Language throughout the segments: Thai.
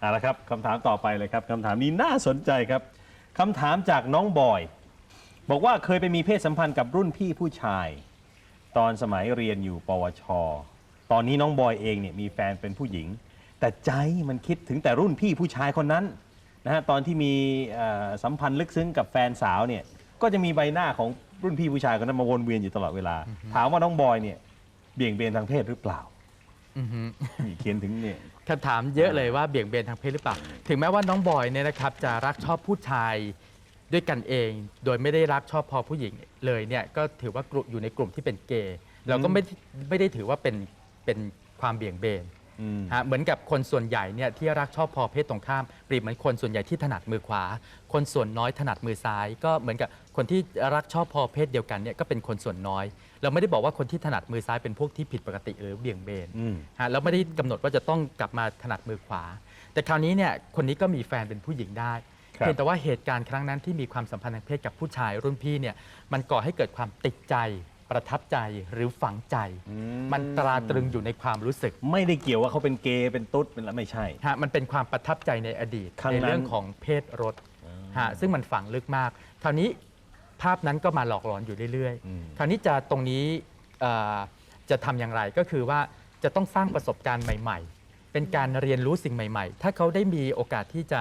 เอาละครับคำถามต่อไปเลยครับคำถามนี้น่าสนใจครับคำถามจากน้องบอย บอกว่าเคยไปมีเพศสัมพันธ์กับรุ่นพี่ผู้ชาย ตอนสมัยเรียนอยู่ ปวช ตอนนี้น้องบอยเองเนี่ยมีแฟนเป็นผู้หญิง แต่ใจมันคิดถึงแต่รุ่นพี่ผู้ชายคนนั้นนะฮะตอนที่มีเอ่อสัมพันธ์ลึกซึ้งกับแฟนสาวเนี่ยก็จะมีใบหน้าของรุ่นพี่ผู้ชายคนนั้นมาวนเวียนอยู่ตลอดเวลา ถามว่าน้องบอยเนี่ยเบี่ยงเบนทางเพศหรือเปล่า นี่เขียนถึงเนี่ยคำถามเยอะเลยว่าเบี่ยงเบนทางเพศหรือเปล่า ถึงแม้ว่าน้องบอยเนี่ยนะครับจะรักชอบผู้ชายด้วยกันเอง โดยไม่ได้รักชอบพอผู้หญิงเลยเนี่ยก็ถือว่ากลุ่มอยู่ในกลุ่มที่เป็นเกย์เราก็ไม่ไม่ได้ถือว่าเป็นเป็นความเบี่ยงเบนอืม ฮะเหมือนกับคนส่วนใหญ่เนี่ยที่รักชอบพอเพศตรงข้ามเปรียบเหมือนคนส่วนใหญ่ที่ถนัดมือขวา คนส่วนน้อยถนัดมือซ้าย ก็เหมือนกับคนที่รักชอบพอเพศเดียวกันเนี่ยก็เป็นคนส่วนน้อย เราไม่ได้บอกว่าคนที่ถนัดมือซ้ายเป็นพวกที่ผิดปกติหรือเบี่ยงเบนอืมฮะแล้วไม่ได้กำหนดว่าจะต้องกลับมาถนัดมือขวา แต่คราวนี้เนี่ยคนนี้ก็มีแฟนเป็นผู้หญิงได้ครับเพียงแต่ว่าเหตุการณ์ครั้งนั้นที่มีความสัมพันธ์ทางเพศกับผู้ชายรุ่นพี่เนี่ยมันก่อให้เกิดความติดใจ ประทับใจหรือฝังใจ มันตราตรึงอยู่ในความรู้สึกไม่ได้เกี่ยวว่าเขาเป็นเกย์เป็นตุ๊ดเป็นอะไรไม่ใช่ ฮะมันเป็นความประทับใจในอดีตครั้งในนั้นเรื่องของเพศรสฮะซึ่งมันฝังลึกมากคราวนี้ภาพนั้นก็มาหลอกหลอนอยู่เรื่อยอืมๆคราวนี้จะตรงนี้เอ่อจะทำอย่างไรก็คือว่าจะต้องสร้างประสบการณ์ใหม่ ๆ เป็นการเรียนรู้สิ่งใหม่ ๆ ถ้าเขาได้มีโอกาสที่จะ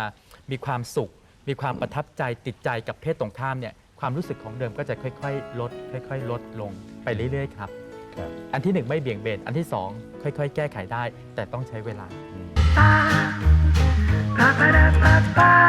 มีความสุข มีความประทับใจติดใจกับเพศตรงข้ามเนี่ย ความรู้สึกของเดิมก็จะค่อย ๆ ลด ค่อย ๆ ลดลงไปเรื่อยๆครับ ครับอันที่หนึ่งไม่เบี่ยงเบนอันที่สองค่อย ๆ แก้ไขได้ แต่ต้องใช้เวลา ba ba ba ba ba ba